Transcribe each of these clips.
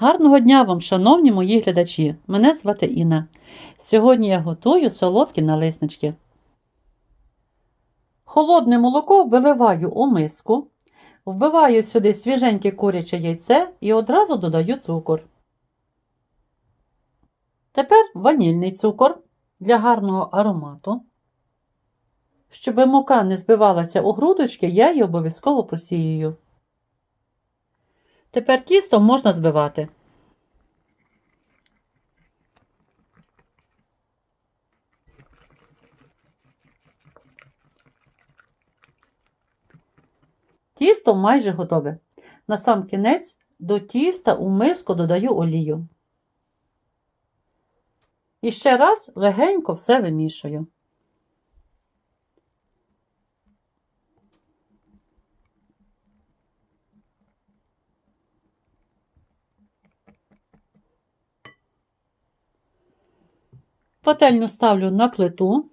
Гарного дня вам, шановні мої глядачі! Мене звати Інна. Сьогодні я готую солодкі налиснички. Холодне молоко виливаю у миску, вбиваю сюди свіженьке куряче яйце і одразу додаю цукор. Тепер ванільний цукор для гарного аромату. Щоб мука не збивалася у грудочки, я її обов'язково просіюю. Тепер тісто можна збивати. Тісто майже готове. На сам кінець до тіста у миску додаю олію. І ще раз легенько все вимішую. Пательню ставлю на плиту.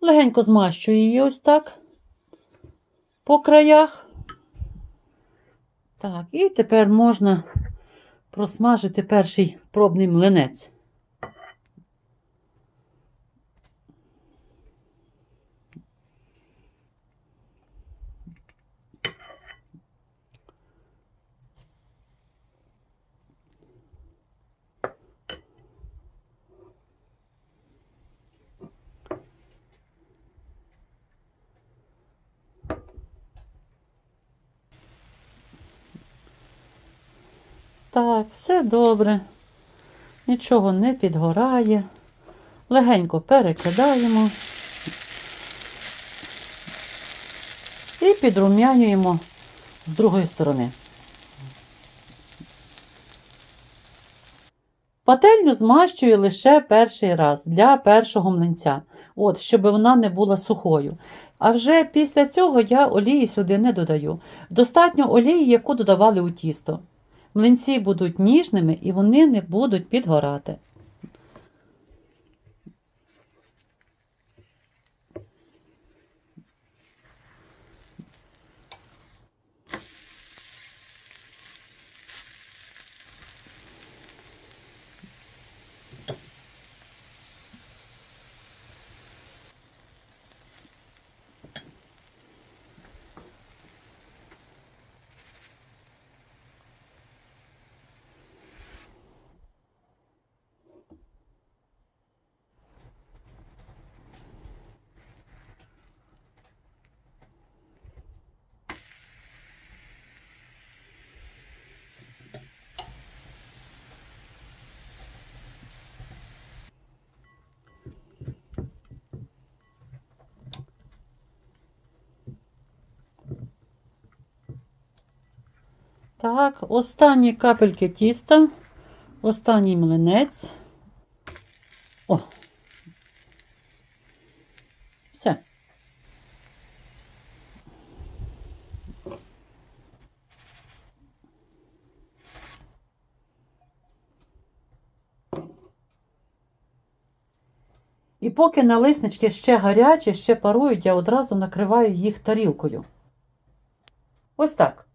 Легенько змащую її ось так по краях. Так, і тепер можна просмажити перший пробний млинець. Так, все добре. Нічого не підгорає. Легенько перекидаємо і підрумянюємо з другої сторони. Пательню змащую лише перший раз для першого млинця, от, щоб вона не була сухою. А вже після цього я олії сюди не додаю. Достатньо олії, яку додавали у тісто. Млинці будуть ніжними і вони не будуть підгорати. Так, останні капельки тіста, останній млинець. О. Все. І поки налиснички ще гарячі, ще парують, я одразу накриваю їх тарілкою. Ось так.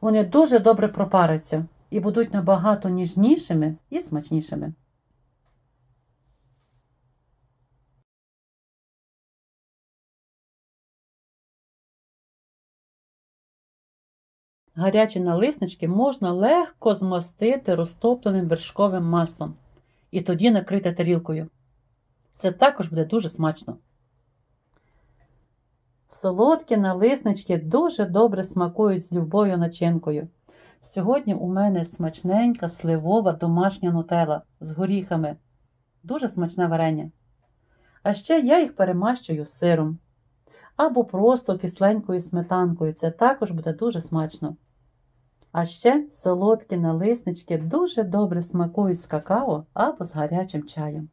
Вони дуже добре пропаряться і будуть набагато ніжнішими і смачнішими. Гарячі налиснички можна легко змастити розтопленим вершковим маслом і тоді накрити тарілкою. Це також буде дуже смачно. Солодкі налиснички дуже добре смакують з любою начинкою. Сьогодні у мене смачненька сливова домашня нутела з горіхами. Дуже смачне варення. А ще я їх перемащую сиром. Або просто кисленькою сметанкою. Це також буде дуже смачно. А ще солодкі налиснички дуже добре смакують з какао або з гарячим чаєм.